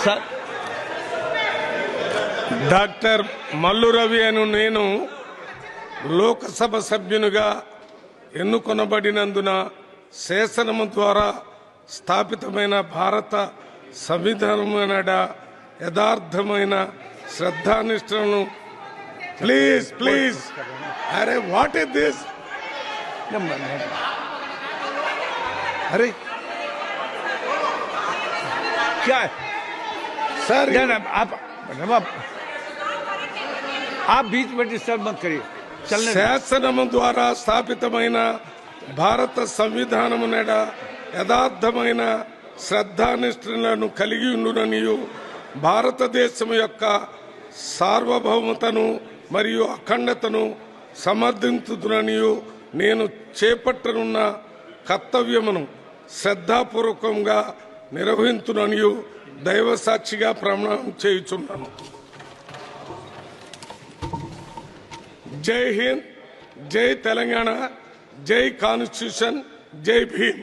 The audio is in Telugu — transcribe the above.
సార్ డాక్టర్ మల్లు రవి అను నేను లోకసభ సభ్యునిగా ఎన్నుకొనబడినందున శాసనము ద్వారా స్థాపితమైన భారత సంవిధానమైన యథార్థమైన శ్రద్ధానిష్టలను ప్లీజ్ ప్లీజ్ అరే వాట్ ఇస్ దిస్ అరే क्या है సార్ ना, ना, आप मैडम, आप आप बीच में डिस्टर्ब मत करिए चलने दो। శాసనము ద్వారా స్థాపితమైన భారత సంవిధానము నెడ యథార్థమైన శ్రద్ధానిష్ఠులను కలిగి ఉండుననియు భారతదేశం యొక్క సార్వభౌమతను మరియు అఖండతను సమర్థించుతుననియు నేను చేపట్టనున్న కర్తవ్యమును శ్రద్ధాపూర్వకంగా నిర్వహించుననియు దైవ సాక్షిగా ప్రమాణం చేయుచున్నాను. జై హింద్ జై తెలంగాణ జై కాన్స్టిట్యూషన్ జై భీమ్.